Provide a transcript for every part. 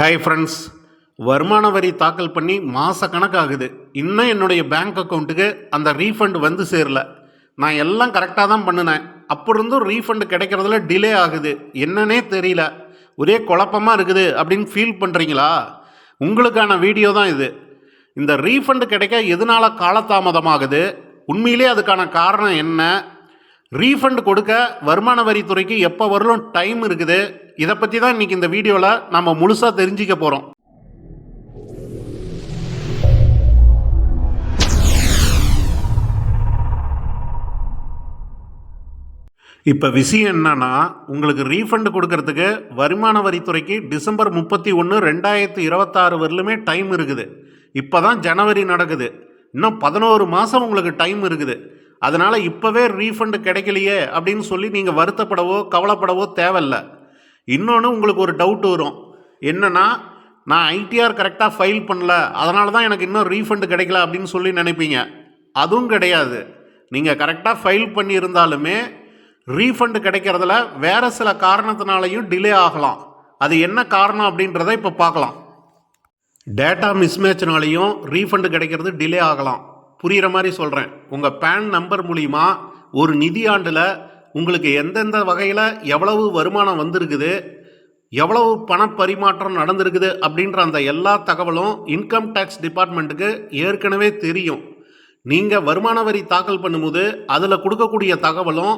Hi friends வருமான வரி தாக்கல் பண்ணி மாத கணக்காகுது. இன்னும் என்னுடைய பேங்க் அக்கௌண்ட்டுக்கு அந்த ரீஃபண்ட் வந்து சேரல. நான் எல்லாம் கரெக்டாக தான் பண்ணினேன். அப்போ இருந்தும் ரீஃபண்ட் கிடைக்கிறதுல டிலே ஆகுது. என்னன்னே தெரியல. ஒரே குழப்பமாக இருக்குது அப்படின்னு ஃபீல் பண்ணுறீங்களா உங்களுக்கான வீடியோ தான் இது. இந்த ரீஃபண்ட் கிடைக்க எதனால காலதாமதமாகுது? உண்மையிலே அதுக்கான காரணம் என்ன? ரீஃபண்ட் கொடுக்க வருமான வரித்துறைக்கு எப்போ வரலும் டைம் இருக்குது. இதை பற்றி தான் இன்றைக்கி இந்த வீடியோவில் நம்ம முழுசாக தெரிஞ்சிக்க போகிறோம் இப்போ விஷயம் என்னன்னா உங்களுக்கு ரீஃபண்ட் கொடுக்கறதுக்கு வருமான வரித்துறைக்கு டிசம்பர் முப்பத்தி ஒன்று ரெண்டாயிரத்தி இருபத்தாறு வரலுமே டைம் இருக்குது. இப்போ தான் ஜனவரி நடக்குது. இன்னும் பதினோரு மாதம் உங்களுக்கு டைம் இருக்குது. அதனால் இப்போவே ரீஃபண்டு கிடைக்கலையே அப்படின்னு சொல்லி நீங்கள் வருத்தப்படவோ கவலைப்படவோ தேவையில்ல. இன்னொன்று உங்களுக்கு ஒரு டவுட் வரும். என்னன்னா நான் ஐடிஆர் கரெக்டாக ஃபைல் பண்ணல அதனால தான் எனக்கு இன்னும் ரீஃபண்டு கிடைக்கல அப்படின்னு சொல்லி நினைப்பீங்க. அதுவும் கிடையாது. நீங்கள் கரெக்டாக ஃபைல் பண்ணியிருந்தாலுமே ரீஃபண்டு கிடைக்கிறதுல வேறு சில காரணத்தினாலையும் டிலே ஆகலாம். அது என்ன காரணம் அப்படின்றத இப்போ பார்க்கலாம். டேட்டா மிஸ்மேட்ச்னாலையும் ரீஃபண்டு கிடைக்கிறது டிலே ஆகலாம். புரிகிற மாதிரி சொல்கிறேன் உங்கள் பேன் நம்பர் மூலிமா ஒரு நிதியாண்டில் உங்களுக்கு எந்தெந்த வகையில் எவ்வளவு வருமானம் வந்திருக்குது எவ்வளவு பண பரிமாற்றம் நடந்திருக்குது அப்படின்ற அந்த எல்லா தகவலும் இன்கம் டேக்ஸ் டிபார்ட்மெண்ட்டுக்கு ஏற்கனவே தெரியும். நீங்கள் வருமான வரி தாக்கல் பண்ணும்போது அதில் கொடுக்கக்கூடிய தகவலும்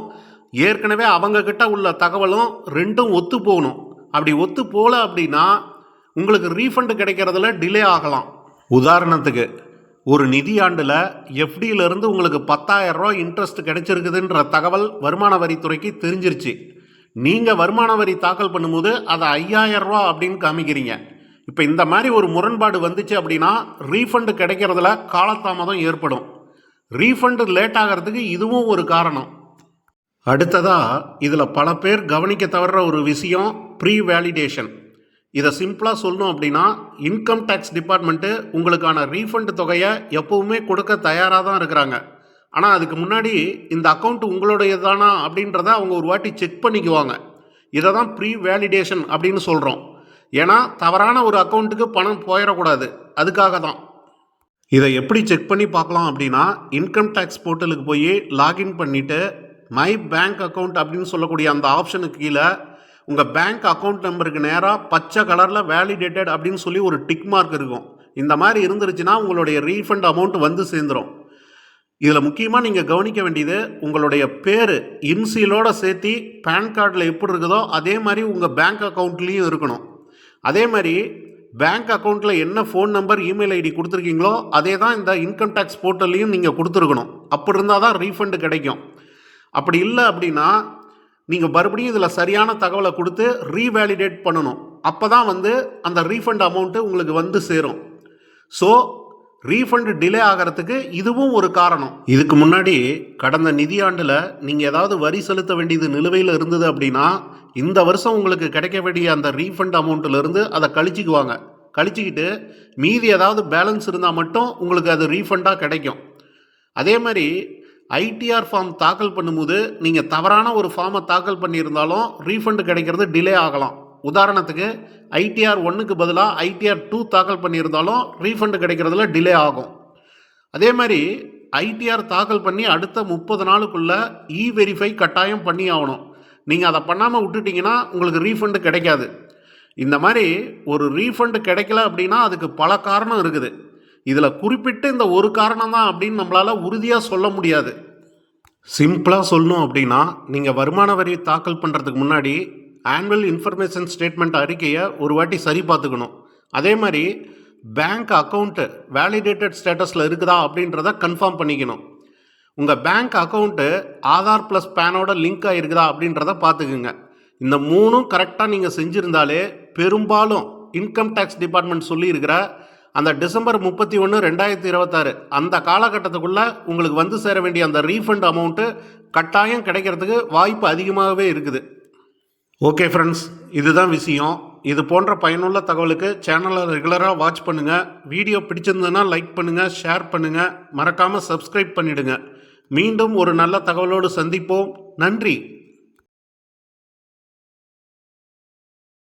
ஏற்கனவே அவங்கக்கிட்ட உள்ள தகவலும் ரெண்டும் ஒத்து போகணும். அப்படி ஒத்து போகல அப்படின்னா உங்களுக்கு ரீஃபண்டு கிடைக்கிறதுல டிலே ஆகலாம். உதாரணத்துக்கு ஒரு நிதியாண்டில் எஃப்டியிலிருந்து உங்களுக்கு 10000 இன்ட்ரெஸ்ட் கிடைச்சிருக்குதுன்ற தகவல் வருமான வரித்துறைக்கு தெரிஞ்சிருச்சு. நீங்கள் வருமான வரி தாக்கல் பண்ணும்போது அதை 5000 ரூபா அப்படின்னு காமிக்கிறீங்க. இப்போ இந்த மாதிரி ஒரு முரண்பாடு வந்துச்சு அப்படின்னா ரீஃபண்டு கிடைக்கிறதுல காலதாமதம் ஏற்படும். ரீஃபண்டு லேட் ஆகிறதுக்கு இதுவும் ஒரு காரணம். அடுத்ததாக இதில் பல பேர் கவனிக்க தவறுற ஒரு விஷயம் ப்ரீ வேலிடேஷன் இதை சிம்பிளாக சொல்லணும் அப்படின்னா இன்கம் டேக்ஸ் டிபார்ட்மெண்ட்டு உங்களுக்கான ரீஃபண்ட் தொகையை எப்பவுமே கொடுக்க தயாராக தான் இருக்கிறாங்க. ஆனால் அதுக்கு முன்னாடி இந்த அக்கௌண்ட் உங்களுடையது தானா அப்படின்றத அவங்க ஒரு வாட்டி செக் பண்ணிக்குவாங்க. இதை தான் ப்ரீ வேலிடேஷன் அப்படின்னு சொல்கிறோம் ஏன்னா தவறான ஒரு அக்கௌண்ட்டுக்கு பணம் போயிடக்கூடாது. அதுக்காக தான். இதை எப்படி செக் பண்ணி பார்க்கலாம் அப்படின்னா இன்கம் டேக்ஸ் போர்ட்டலுக்கு போய் லாகின் பண்ணிவிட்டு மை பேங்க் அக்கவுண்ட் அப்படின்னு சொல்லக்கூடிய அந்த ஆப்ஷனுக்கு கீழே உங்கள் பேங்க் அக்கௌண்ட் நம்பருக்கு நேராக பச்சை கலரில் வேலிடேட்டட் அப்படின்னு சொல்லி ஒரு டிக் மார்க் இருக்கும். இந்த மாதிரி இருந்துருச்சுன்னா உங்களுடைய ரீஃபண்ட் அமௌண்ட் வந்து சேர்ந்துடும் இதில் முக்கியமாக நீங்கள் கவனிக்க வேண்டியது உங்களுடைய பேர் இன்சியலோட சேர்த்து பேன் கார்டில் எப்படி இருக்குதோ அதே மாதிரி உங்கள் பேங்க் அக்கௌண்ட்லேயும் இருக்கணும். அதே மாதிரி பேங்க் அக்கௌண்ட்டில் என்ன ஃபோன் நம்பர் இமெயில் ஐடி கொடுத்துருக்கீங்களோ அதே தான் இந்த இன்கம் டேக்ஸ் போர்ட்டல்லையும் நீங்கள் கொடுத்துருக்கணும். அப்படி இருந்தால் தான் ரீஃபண்டு கிடைக்கும். அப்படி இல்லை அப்படின்னா நீங்கள் மறுபடியும் இதில் சரியான தகவலை கொடுத்து ரீவேலிடேட் பண்ணணும். அப்போ தான் வந்து அந்த ரீஃபண்ட் அமௌண்ட்டு உங்களுக்கு வந்து சேரும். ஸோ ரீஃபண்ட் டிலே ஆகிறதுக்கு இதுவும் ஒரு காரணம். இதுக்கு முன்னாடி கடந்த நிதியாண்டில் நீங்கள் ஏதாவது வரி செலுத்த வேண்டியது நிலுவையில் இருந்தது அப்படின்னா இந்த வருஷம் உங்களுக்கு கிடைக்க வேண்டிய அந்த ரீஃபண்ட் அமௌண்ட்டிலேருந்து அதை கழிச்சிக்குவாங்க. கழிச்சிக்கிட்டு மீதி ஏதாவது பேலன்ஸ் இருந்தால் மட்டும் உங்களுக்கு அது ரீஃபண்டாக கிடைக்கும். அதே மாதிரி ஐடிஆர் ஃபார்ம் தாக்கல் பண்ணும்போது நீங்கள் தவறான ஒரு ஃபார்மை தாக்கல் பண்ணியிருந்தாலும் ரீஃபண்டு கிடைக்கிறது டிலே ஆகலாம். உதாரணத்துக்கு ஐடிஆர் ஒன்றுக்கு பதிலாக ஐடிஆர் டூ தாக்கல் பண்ணியிருந்தாலும் ரீஃபண்டு கிடைக்கிறதுல டிலே ஆகும். அதே மாதிரி ஐடிஆர் தாக்கல் பண்ணி அடுத்த முப்பது நாளுக்குள்ளே இ வெரிஃபை கட்டாயம் பண்ணி ஆகணும் நீங்கள் அதை பண்ணாமல் விட்டுட்டீங்கன்னா உங்களுக்கு ரீஃபண்டு கிடைக்காது. இந்த மாதிரி ஒரு ரீஃபண்டு கிடைக்கல அப்படின்னா அதுக்கு பல காரணம் இருக்குது. இதில் குறிப்பிட்டு இந்த ஒரு காரணம் தான் அப்படின்னு நம்மளால் உறுதியாக சொல்ல முடியாது. சிம்பிளாக சொல்லணும் அப்படின்னா நீங்கள் வருமான வரி தாக்கல் பண்ணுறதுக்கு முன்னாடி ஆனுவல் இன்ஃபர்மேஷன் ஸ்டேட்மெண்ட் அறிக்கையை ஒரு வாட்டி சரி பார்த்துக்கணும். அதே மாதிரி பேங்க் அக்கௌண்ட்டு வேலிடேட்டட் ஸ்டேட்டஸில் இருக்குதா அப்படின்றத கன்ஃபார்ம் பண்ணிக்கணும். உங்கள் பேங்க் அக்கௌண்ட்டு ஆதார் ப்ளஸ் பேனோட லிங்க் ஆகிருக்குதா அப்படின்றத பார்த்துக்குங்க. இந்த மூணும் கரெக்டாக நீங்கள் செஞ்சுருந்தாலே பெரும்பாலும் இன்கம் டேக்ஸ் டிபார்ட்மெண்ட் சொல்லியிருக்கிற அந்த டிசம்பர் முப்பத்தி ஒன்று ரெண்டாயிரத்தி இருபத்தாறு அந்த காலகட்டத்துக்குள்ளே உங்களுக்கு வந்து சேர வேண்டிய அந்த ரீஃபண்ட் அமௌண்ட்டு கட்டாயம் கிடைக்கிறதுக்கு வாய்ப்பு அதிகமாகவே இருக்குது. ஓகே ஃப்ரெண்ட்ஸ் இதுதான் விஷயம். இது போன்ற பயனுள்ள தகவலுக்கு சேனலை ரெகுலராக வாட்ச் பண்ணுங்கள் வீடியோ பிடிச்சிருந்ததுன்னா லைக் பண்ணுங்கள் ஷேர் பண்ணுங்கள் மறக்காமல் சப்ஸ்கிரைப் பண்ணிவிடுங்க மீண்டும் ஒரு நல்ல தகவலோடு சந்திப்போம். நன்றி.